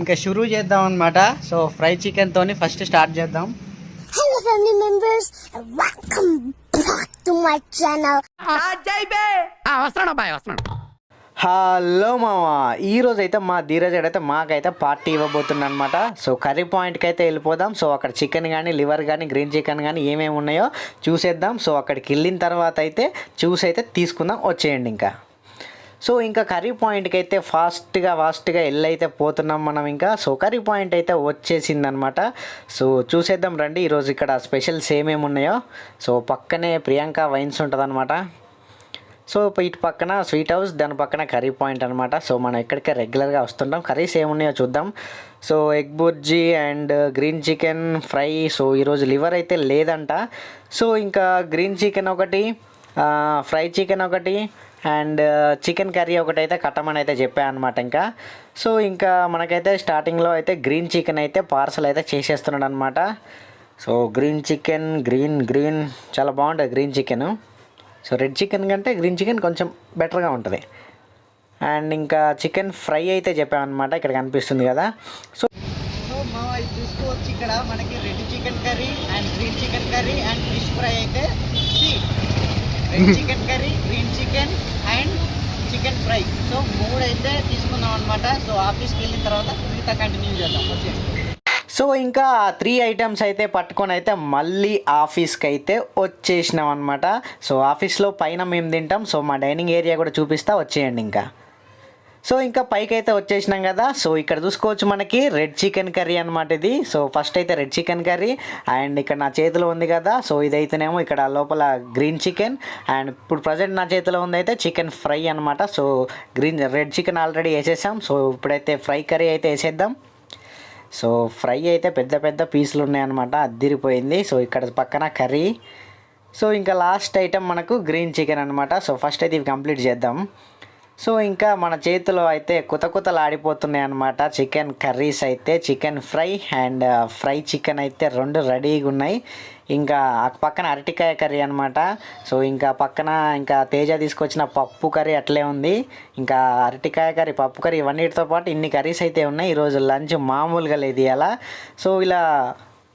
ఇంకా షురూ చేద్దాం అనమాట సో ఫ్రై చికెన్ తోని ఫస్ట్ స్టార్ట్ చేద్దాం. Family members and welcome back to my channel. వస్తున్నాడు వస్తున్నాడు హలో మామ. ఈ రోజు అయితే మా ధీరజ్ అయితే మాకైతే పార్టీ ఇవ్వబోతున్నా అనమాట సో కర్రీ పాయింట్కి అయితే వెళ్ళిపోదాం. సో అక్కడ చికెన్ కానీ లివర్ కానీ గ్రీన్ చికెన్ కానీ ఏమేమి ఉన్నాయో చూసేద్దాం. సో అక్కడికి వెళ్ళిన తర్వాత అయితే చూసి అయితే తీసుకుందాం. వచ్చేయండి ఇంకా. సో ఇంకా కర్రీ పాయింట్కి అయితే ఫాస్ట్గా ఫాస్ట్గా వెళ్ళి అయితే పోతున్నాం మనం ఇంకా. సో కర్రీ పాయింట్ అయితే వచ్చేసింది అనమాట సో చూసేద్దాం రండి ఈరోజు ఇక్కడ స్పెషల్స్ ఏమేమి ఉన్నాయో. సో పక్కనే ప్రియాంక వైన్స్ ఉంటుంది సో ఇటు పక్కన స్వీట్ హౌస్ దాని పక్కన కర్రీ పాయింట్ అనమాట. సో మనం ఇక్కడికే రెగ్యులర్గా వస్తుంటాం. కర్రీస్ ఏమున్నాయో చూద్దాం. So egg bhurji and green chicken fry. So ఈరోజు లివర్ అయితే లేదంట. సో ఇంకా గ్రీన్ చికెన్ ఒకటి ఫ్రై చికెన్ ఒకటి అండ్ చికెన్ కర్రీ ఒకటి అయితే కట్టమని అయితే చెప్పాను అనమాట ఇంకా. సో ఇంకా మనకైతే స్టార్టింగ్లో అయితే గ్రీన్ చికెన్ అయితే పార్సల్ అయితే చేసేస్తున్నాడు అనమాట so green chicken green green చాలా బాగుంటుంది green chicken. So red chicken కంటే గ్రీన్ చికెన్ కొంచెం బెటర్గా ఉంటుంది. అండ్ ఇంకా చికెన్ ఫ్రై అయితే చెప్పామన్నమాట ఇక్కడ కనిపిస్తుంది కదా. సో సో మా చూసుకోవచ్చు ఇక్కడ మనకి red chicken curry and green chicken curry and fish fry అయితే chicken curry green chicken and chicken fry. So మూడు అయితే తీసుకున్నాం అనమాట సో ఆఫీస్కి వెళ్ళిన తర్వాత మిగతా కంటిన్యూ చేద్దాం. వచ్చేయండి సో ఇంకా త్రీ ఐటమ్స్ అయితే పట్టుకొని అయితే మళ్ళీ ఆఫీస్కి అయితే వచ్చేసినాం అనమాట సో ఆఫీస్లో పైన మేము తింటాం. సో మా డైనింగ్ ఏరియా కూడా చూపిస్తా. వచ్చేయండి ఇంకా. సో ఇంకా పైకి అయితే వచ్చేసినాం కదా. సో ఇక్కడ చూసుకోవచ్చు మనకి రెడ్ చికెన్ కర్రీ అనమాట ఇది. సో ఫస్ట్ అయితే రెడ్ చికెన్ కర్రీ అండ్ ఇక్కడ నా చేతిలో ఉంది కదా. సో ఇదైతేనేమో ఇక్కడ లోపల గ్రీన్ చికెన్ అండ్ ఇప్పుడు ప్రజెంట్ నా చేతిలో ఉంది అయితే చికెన్ ఫ్రై అనమాట so green red chicken already వేసేసాం. సో ఇప్పుడైతే ఫ్రై కర్రీ అయితే వేసేద్దాం. సో ఫ్రై అయితే పెద్ద పెద్ద పీసులు ఉన్నాయన్నమాట అద్దిరిపోయింది. సో ఇక్కడ పక్కన కర్రీ. సో ఇంకా లాస్ట్ ఐటెం మనకు గ్రీన్ చికెన్ అనమాట సో ఫస్ట్ అయితే ఇవి కంప్లీట్ చేద్దాం. సో ఇంకా మన చేతిలో అయితే కుత కుతలు ఆడిపోతున్నాయి అనమాట చికెన్ కర్రీస్ అయితే chicken fry and fry chicken అయితే రెండు రెడీగా ఉన్నాయి. ఇంకా ఆ పక్కన అరటికాయ కర్రీ అనమాట సో ఇంకా పక్కన ఇంకా తేజ తీసుకొచ్చిన పప్పు కర్రీ అట్లే ఉంది. ఇంకా అరటికాయ కర్రీ పప్పు కర్రీ ఇవన్నిటితో పాటు ఇన్ని కర్రీస్ అయితే ఉన్నాయి. ఈరోజు లంచ్ మామూలుగా లేదు ఇలా సో ఇలా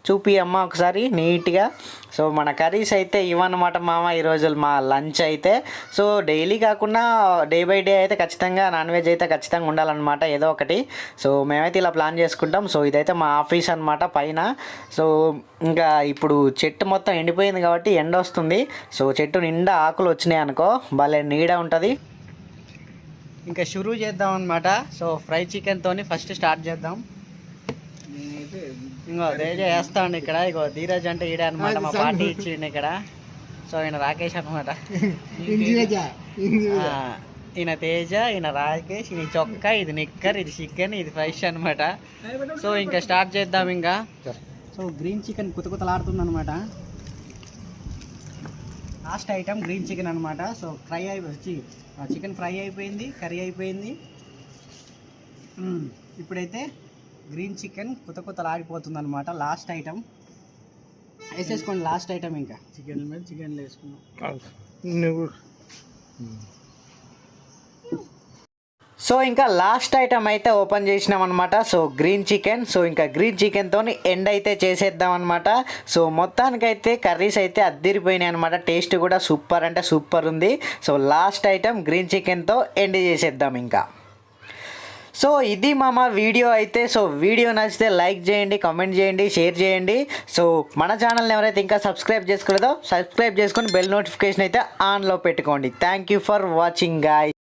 చూపి అమ్మ ఒకసారి నీట్గా. సో మన కర్రీస్ అయితే ఇవన్నమాట మామ ఈరోజు మా లంచ్ అయితే. సో డైలీ కాకుండా డే బై డే అయితే ఖచ్చితంగా నాన్ వెజ్ అయితే ఖచ్చితంగా ఉండాలన్నమాట ఏదో ఒకటి. సో మేమైతే ఇలా ప్లాన్ చేసుకుంటాం. సో ఇదైతే మా ఆఫీస్ అనమాట పైన. సో ఇంకా ఇప్పుడు చెట్టు మొత్తం ఎండిపోయింది కాబట్టి ఎండ వస్తుంది. సో చెట్టు నిండా ఆకులు వచ్చినాయి అనుకో భలే నీడ ఉంటుంది. ఇంకా షురూ చేద్దాం అనమాట సో ఫ్రై చికెన్తో ఫస్ట్ స్టార్ట్ చేద్దాం. ఇంకో తేజ వేస్తాండి ఇక్కడ. ఇగో ధీరజ్ అంటే ఈడే అనమాట మా పార్టీ ఇచ్చిండు ఇక్కడ. సో ఈయన రాకేష్ అనమాట ఈయన తేజ ఈయన రాకేష్ ఈయన చొక్కా ఇది నిక్కర్ ఇది చికెన్ ఇది ఫ్రెష్ అనమాట సో ఇంకా స్టార్ట్ చేద్దాం ఇంకా. సో గ్రీన్ చికెన్ కుత కుతలాడుతుంది అనమాట లాస్ట్ ఐటమ్ గ్రీన్ చికెన్ అనమాట సో ఫ్రై అయిపోయి చికెన్ ఫ్రై అయిపోయింది కర్రీ అయిపోయింది. ఇప్పుడైతే గ్రీన్ చికెన్ కుత కుతలాడిపోతుంది అనమాట లాస్ట్ ఐటమ్. వేసేసుకోండి లాస్ట్ ఐటమ్ ఇంకా. చికెన్ మీద చికెన్ వేసుకున్నాం నువ్వు సో ఇంకా లాస్ట్ ఐటమ్ అయితే ఓపెన్ చేసినాం అనమాట సో గ్రీన్ చికెన్. సో ఇంకా గ్రీన్ చికెన్తో ఎండ్ అయితే చేసేద్దాం అనమాట సో మొత్తానికైతే కర్రీస్ అయితే అద్దిరిపోయినాయి అనమాట టేస్ట్ కూడా సూపర్ అంటే సూపర్ ఉంది. సో లాస్ట్ ఐటమ్ గ్రీన్ చికెన్తో ఎండ్ చేసేద్దాం ఇంకా. సో ఇది మామ వీడియో అయితే. సో వీడియో నచ్చితే లైక్ చేయండి కామెంట్ చేయండి షేర్ చేయండి. సో మన ఛానల్ని ఎవరైతే ఇంకా సబ్స్క్రైబ్ చేసుకోలేదో సబ్స్క్రైబ్ చేసుకొని బెల్ నోటిఫికేషన్ అయితే ఆన్లో పెట్టుకోండి. Thank you for watching guys